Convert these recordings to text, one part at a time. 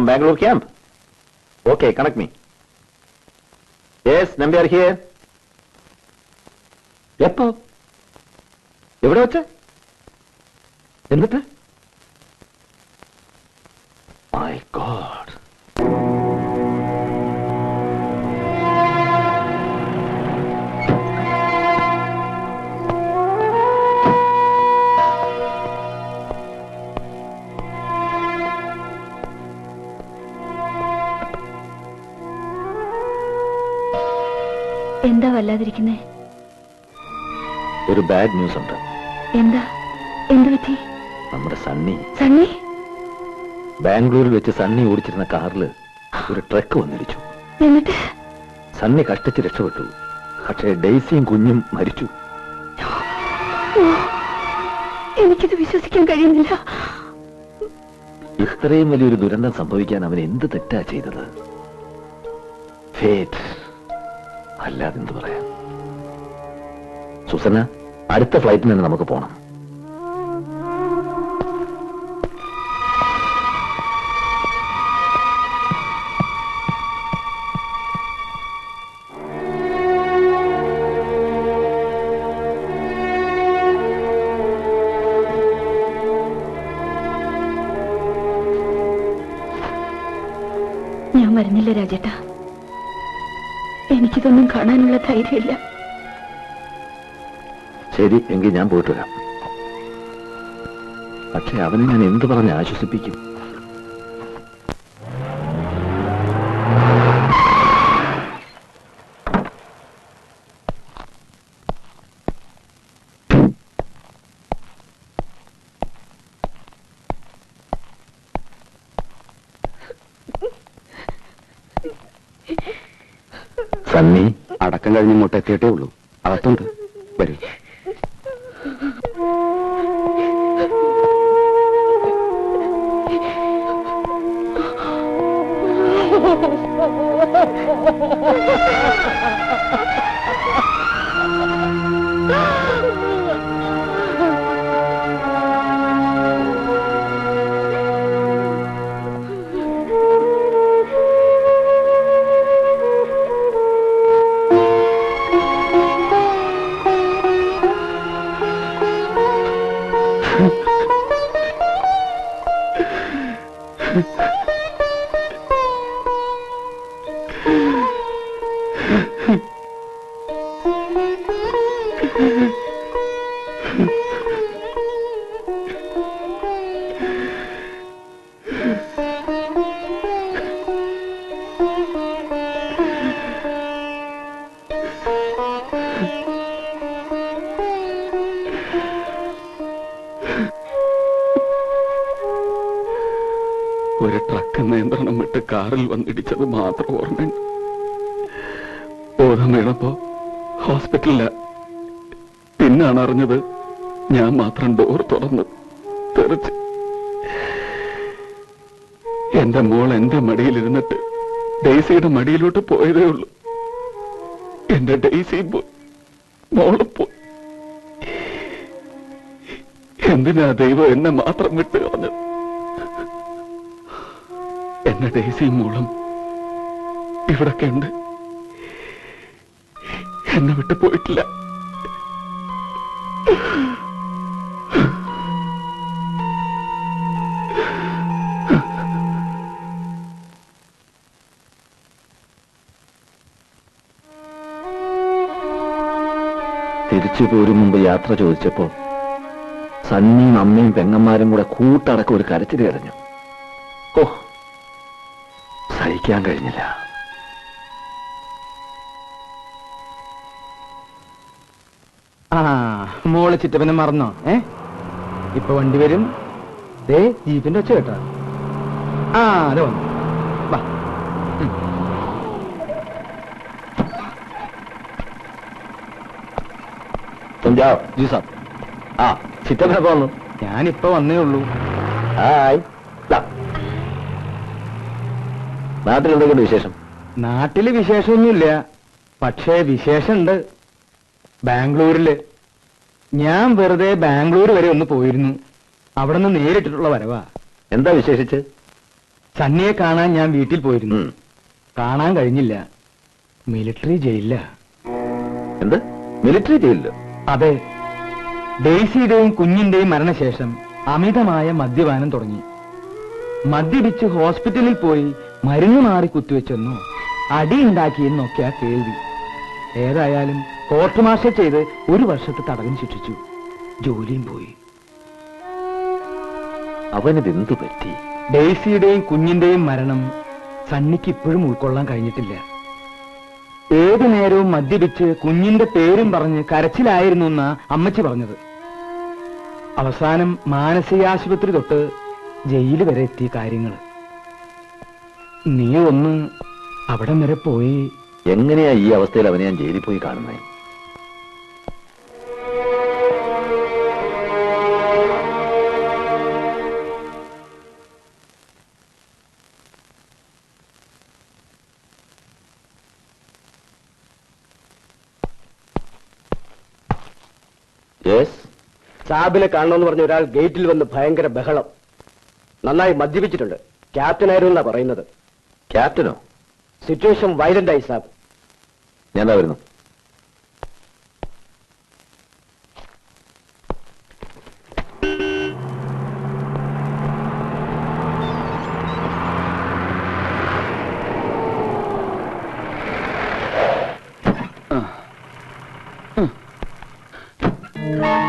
From Bangalore camp? Okay, connect me. Yes, Nambiar here. എപ്പോ എവിടെ വെച്ച് എന്നിട്ട് My ഗോഡ് എന്താ ഒരു ബാഡ് ന്യൂസ് ഉണ്ട്. എന്താ? എന്ത് പറ്റി? നമ്മുടെ സണ്ണി. സണ്ണി? ബാംഗ്ലൂരിൽ വെച്ച് സണ്ണി ഓടിച്ചിരുന്ന കാറിൽ ഒരു ട്രക്ക് വന്നിടിച്ചു. എന്നിട്ട്? സണ്ണി കഷ്ടിച്ച് രക്ഷപ്പെട്ടു. പക്ഷേ ഡെയ്സിയും കുഞ്ഞും മരിച്ചു. എനിക്കിത് വിശ്വസിക്കാൻ കഴിയുന്നില്ല. ഇത്രയും വലിയൊരു ദുരന്തം സംഭവിക്കാൻ അവൻ എന്ത് തെറ്റാ ചെയ്തത്? ഫേറ്റ് അല്ലാതെ എന്ത് പറയാം? സുസന അടുത്ത ഫ്ലൈറ്റിന് തന്നെ നമുക്ക് പോണം. ഞാൻ വരുന്നില്ല രാജേട്ടാ. എനിക്കിതൊന്നും കാണാനുള്ള ധൈര്യമില്ല. ശരി എങ്കിൽ ഞാൻ പോയിട്ട് വരാം. പക്ഷെ അവനെ ഞാൻ എന്ത് പറഞ്ഞ് ആശ്വസിപ്പിക്കും? സണ്ണി അടക്കം കഴിഞ്ഞ് ഇങ്ങോട്ട് എത്തിയിട്ടേ ഉള്ളൂ. അകത്തുണ്ട്. വരൂ. ഒരു കാറിൽ വന്നിടിച്ചത് മാത്രം ഓർമ്മയുണ്ട്. ബോധം വീണപ്പോ ഹോസ്പിറ്റലില. പിന്നാണ് അറിഞ്ഞത് ഞാൻ മാത്രം ഡോർ തുറന്ന് തെറിച്ച്. എന്റെ മോൾ എന്റെ മടിയിലിരുന്നിട്ട് ഡെയ്സിയുടെ മടിയിലോട്ട് പോയതേ ഉള്ളൂ. എന്റെ ഡെയ്സി പോയി മോൾ പോയി എന്തിനാ ദൈവം എന്നെ മാത്രം വിട്ടു കളഞ്ഞത് എന്നെ ദേശീയ മൂളം. ഇവിടൊക്കെ ഉണ്ട്. എന്നെ വിട്ടു പോയിട്ടില്ല. തിരിച്ചു പോരും മുമ്പ് യാത്ര ചോദിച്ചപ്പോൾ സണ്ണിയും അമ്മയും പെങ്ങന്മാരും കൂടെ കൂട്ടടക്കം ഒരു കരച്ചിൽ എറിഞ്ഞു ഓ സഹിക്കാൻ കഴിഞ്ഞില്ല. മോൾ ചിറ്റപ്പനെ മറന്നോ ഏ? ഇപ്പൊ വണ്ടി വരും. ദേ ജീപ്പിന്റെ ഒച്ച കേട്ടോ. ആ അതെ വന്നു. വാ. ജി സാർ ആ ചിറ്റപ്പനെ പോന്നു. ഞാനിപ്പോ വന്നേ ഉള്ളൂ. ഹായ്. നാട്ടിൽ എന്തൊക്കെയുണ്ട് വിശേഷം? നാട്ടിൽ വിശേഷമൊന്നുമില്ല. പക്ഷേ വിശേഷമുണ്ട്. ബാംഗ്ലൂരിൽ. ഞാൻ വെറുതെ ബാംഗ്ലൂർ വരെ ഒന്ന് പോയിരുന്നു. അവിടെ നിന്ന് നേരിട്ടിട്ടുള്ള വരവാ. എന്താ വിശേഷിച്ച്? സണ്ണിയെ കാണാൻ ഞാൻ വീട്ടിൽ പോയിരുന്നു. കാണാൻ കഴിഞ്ഞില്ല. മിലിറ്ററി ജയിലില്ല എന്ത്? മിലിറ്ററി ജയിലില്ല അതെ. ഡെയ്സിയുടെയും കുഞ്ഞിന്റെയും മരണശേഷം അമിതമായ മദ്യപാനം തുടങ്ങി. മദ്യപിച്ച് ഹോസ്പിറ്റലിൽ പോയി മരുന്ന് മാറി കുത്തിവെച്ചെന്നോ? അടിയുണ്ടാക്കിയെന്നൊക്കെയാ കേൾവി. ഏതായാലും കോർട്ട് മാർഷൽ ചെയ്ത് ഒരു വർഷത്തെ തടവിന് ശിക്ഷിച്ചു. ജോലിയും പോയി. അവനതെന്തു എന്തു പറ്റി? ഡേസിയുടെയും കുഞ്ഞിന്റെയും മരണം സണ്ണിക്ക് ഇപ്പോഴും ഉൾക്കൊള്ളാൻ കഴിഞ്ഞിട്ടില്ല. ഏതു നേരവും മദ്യപിച്ച് കുഞ്ഞിന്റെ പേരും പറഞ്ഞ് കരച്ചിലായിരുന്നു എന്നാ അമ്മച്ചി പറഞ്ഞത്. അവസാനം മാനസികാശുപത്രി തൊട്ട് ജയിൽ വരെ എത്തിയ കാര്യങ്ങൾ നീ ഒന്ന് അവിടം വരെ പോയി. എങ്ങനെയാ ഈ അവസ്ഥയിൽ അവനെ ഞാൻ ജയിലിൽ പോയി കാണുന്നത് സാബിനെ കാണണമെന്ന് പറഞ്ഞ ഒരാൾ ഗേറ്റിൽ വന്ന് ഭയങ്കര ബഹളം. നന്നായി മദ്യപിച്ചിട്ടുണ്ട്. ക്യാപ്റ്റനായിരുന്നു എന്നാ പറയുന്നത്. ക്യാപ്റ്റനോ? സിറ്റുവേഷൻ വയലന്റ് ആയി സാബ്. ഞാൻ വരുന്നു. സൂസന്ന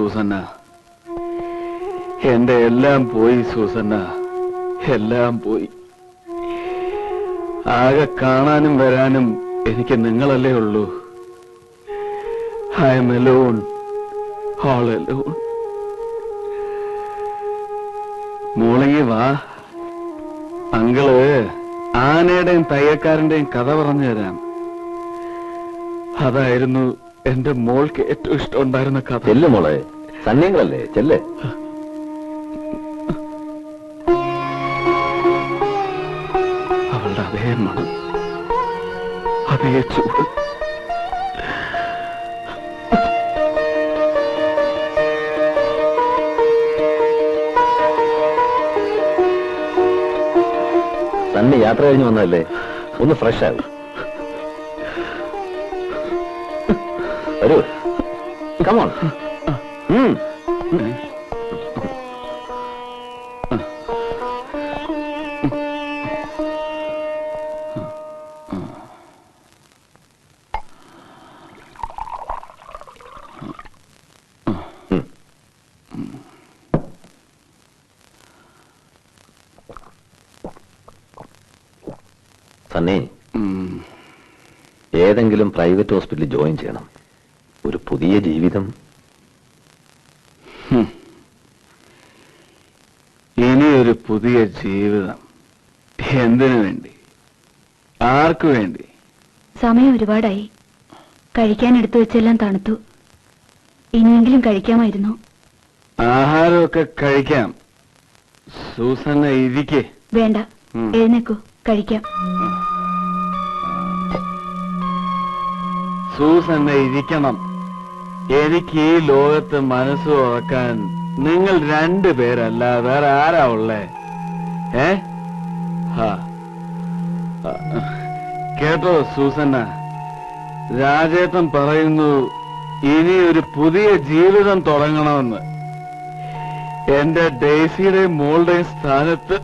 സൂസന്ന. എന്റെ എല്ലാം പോയി സൂസന്ന. എല്ലാം പോയി. ആകെ കാണാനും വരാനും എനിക്ക് നിങ്ങളല്ലേ ഉള്ളൂ. ഐ എം എലോൺ എലോൺ മോളങ്ങി വാ. അങ്കിൾ ആനയുടെയും തയ്യക്കാരന്റെയും കഥ പറഞ്ഞു തരാം. അതായിരുന്നു എന്റെ മോൾക്ക് ഏറ്റവും ഇഷ്ടം ഉണ്ടായിരുന്ന കഥ. ചെല്ല് മോളെ. സന്യങ്ങളല്ലേ? ചെല്ല്. അവളുടെ അതേ മണം. അതേ ചൂട്. സണ്ണി യാത്ര കഴിഞ്ഞ് വന്നതല്ലേ? ഒന്ന് ഫ്രഷ് ആകും വരൂ കമോൺ സണ്ണി. ഏതെങ്കിലും പ്രൈവറ്റ് ഹോസ്പിറ്റലിൽ ജോയിൻ ചെയ്യണം. പുതിയ ജീവിതം. ഇനി ഒരു പുതിയ ജീവിതം. എന്തിനു വേണ്ടി? ആർക്കു വേണ്ടി? സമയം ഒരുപാടായി. കഴിക്കാൻ എടുത്തു വെച്ചെല്ലാം തണുത്തു. ഇനിയെങ്കിലും കഴിക്കാമായിരുന്നു. ആഹാരമൊക്കെ കഴിക്കാം. സൂസന്ന ഇരിക്കേ. വേണ്ട. എഴുന്നേക്കൂ. കഴിക്കാം. സൂസന്ന ഇരിക്കണം. എനിക്ക് ഈ ലോകത്ത് മനസ്സ് തുറക്കാൻ നിങ്ങൾ രണ്ടു പേരല്ല വേറെ ആരാ ഉള്ളേ ഏ. കേട്ടോ സൂസന്ന. രാജേട്ടൻ പറയുന്നു ഇനി ഒരു പുതിയ ജീവിതം തുടങ്ങണമെന്ന്. എന്റെ ഡേസിയുടെയും മോളുടെയും സ്ഥാനത്ത്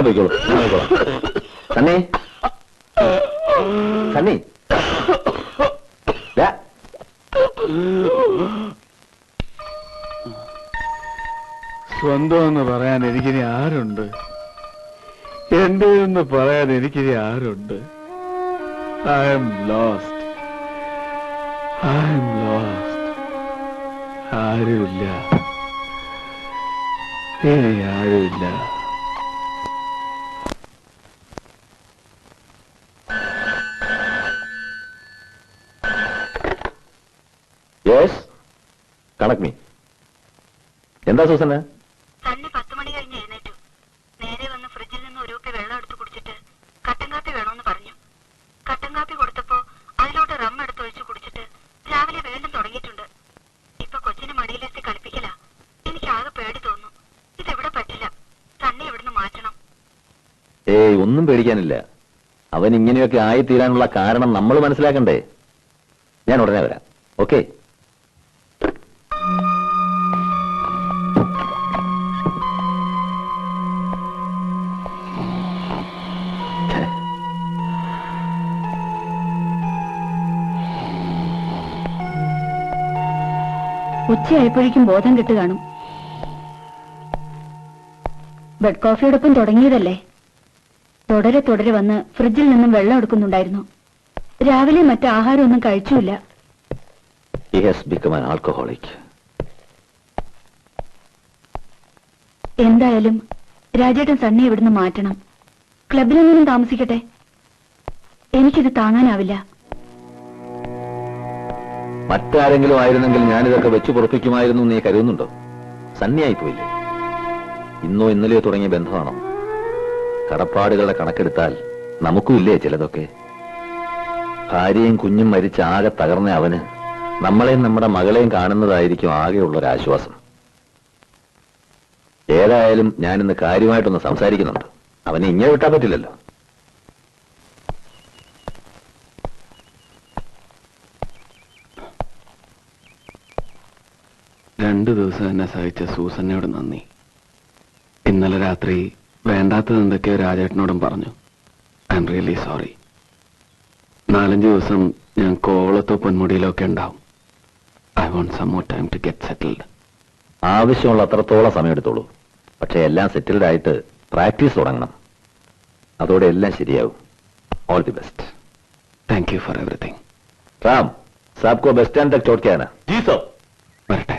സൂസന പോയിക്കോളൂ. ഞാൻ പോയിക്കോളാം. സണ്ണി സണ്ണി ദാ. സ്വന്തം എന്ന് പറയാൻ എനിക്കിനി ആരുണ്ട്? എന്റെ എന്ന് പറയാൻ എനിക്കിനി ആരുണ്ട്? I M lost I M lost ആരുമില്ല. ഇനി ആരുമില്ല. എന്താ സൂസന? തന്നെ പത്ത് മണി കഴിഞ്ഞ് എഴുന്നേറ്റു. നേരെ വന്ന് ഫ്രിഡ്ജിൽ നിന്ന് ഒരു കുപ്പി വെള്ളം എടുത്ത് കുടിച്ചിട്ട് കട്ടൻ കാപ്പി വേണമെന്ന് പറഞ്ഞു. കട്ടൻ കാപ്പി കൊടുത്തപ്പോ അതിലോട്ട് റം എടുത്തൊഴിച്ച് കുടിച്ചിട്ട് രാവിലെ വീണ്ടും തുടങ്ങിയിട്ടുണ്ട്. ഇപ്പൊ കൊച്ചിനെ മടിയിലെത്തി കളിപ്പിക്കല. എനിക്ക് ആകെ പേടി തോന്നുന്നു. ഇതെവിടെ പറ്റില്ല. തന്നെ എവിടുന്ന് മാറ്റണം. ഏയ് ഒന്നും പേടിക്കാനില്ല. അവൻ ഇങ്ങനെയൊക്കെ ആയിത്തീരാനുള്ള കാരണം നമ്മൾ മനസ്സിലാക്കണ്ടേ? ഞാൻ ഉടനെ വരാം. ഓക്കെ? ഉച്ചയായപ്പോഴേക്കും ബോധം കെട്ട് കാണും. ബെഡ് കോഫിയോടൊപ്പം തുടങ്ങിയതല്ലേ? തുടരെ തുടരെ വന്ന് ഫ്രിഡ്ജിൽ നിന്നും വെള്ളം എടുക്കുന്നുണ്ടായിരുന്നു. രാവിലെ മറ്റ് ആഹാരമൊന്നും ആൽക്കഹോളിക് എന്തായാലും രാജേട്ടൻ സണ്ണി ഇവിടുന്ന് മാറ്റണം. ക്ലബിലെങ്ങനും താമസിക്കട്ടെ. എനിക്കിത് താങ്ങാനാവില്ല. മറ്റാരെങ്കിലും ആയിരുന്നെങ്കിൽ ഞാനിതൊക്കെ വെച്ചു പുറപ്പിക്കുമായിരുന്നു നീ കരുതുന്നുണ്ടോ? സന്നിയായി പോയില്ലേ? ഇന്നോ ഇന്നലെയോ തുടങ്ങിയ ബന്ധമാണോ? കടപ്പാടുകളുടെ കണക്കെടുത്താൽ നമുക്കും ഇല്ലേ ചിലതൊക്കെ? ഭാര്യയും കുഞ്ഞും മരിച്ച ആകെ തകർന്ന അവന് നമ്മളെയും നമ്മുടെ മകളെയും കാണുന്നതായിരിക്കും ആകെയുള്ള ഒരു ആശ്വാസം ഏതായാലും ഞാനിന്ന് കാര്യമായിട്ടൊന്ന് സംസാരിക്കുന്നുണ്ട്. അവനെ ഇങ്ങനെ വിട്ടാൻ പറ്റില്ലല്ലോ. രണ്ടു ദിവസം എന്നെ സഹിച്ച സൂസന്നയോട് നന്ദി. ഇന്നലെ രാത്രി വേണ്ടാത്തത് എന്തൊക്കെയോ രാജേട്ടനോടും പറഞ്ഞു. ഐ എം റിയലി സോറി നാലഞ്ച് ദിവസം ഞാൻ കോവളത്തോ പൊന്മുടിയിലോ ഒക്കെ ഉണ്ടാവും. I want some more time to get settled ആവശ്യമുള്ള അത്രത്തോളം സമയമെടുത്തോളൂ. പക്ഷേ എല്ലാം സെറ്റിൽഡ് ആയിട്ട് പ്രാക്ടീസ് തുടങ്ങണം. അതോടെ എല്ലാം ശരിയാവും. All the best thank you for everything Ram സാബ്കോ best and तक छोड़ के आना വരട്ടെ.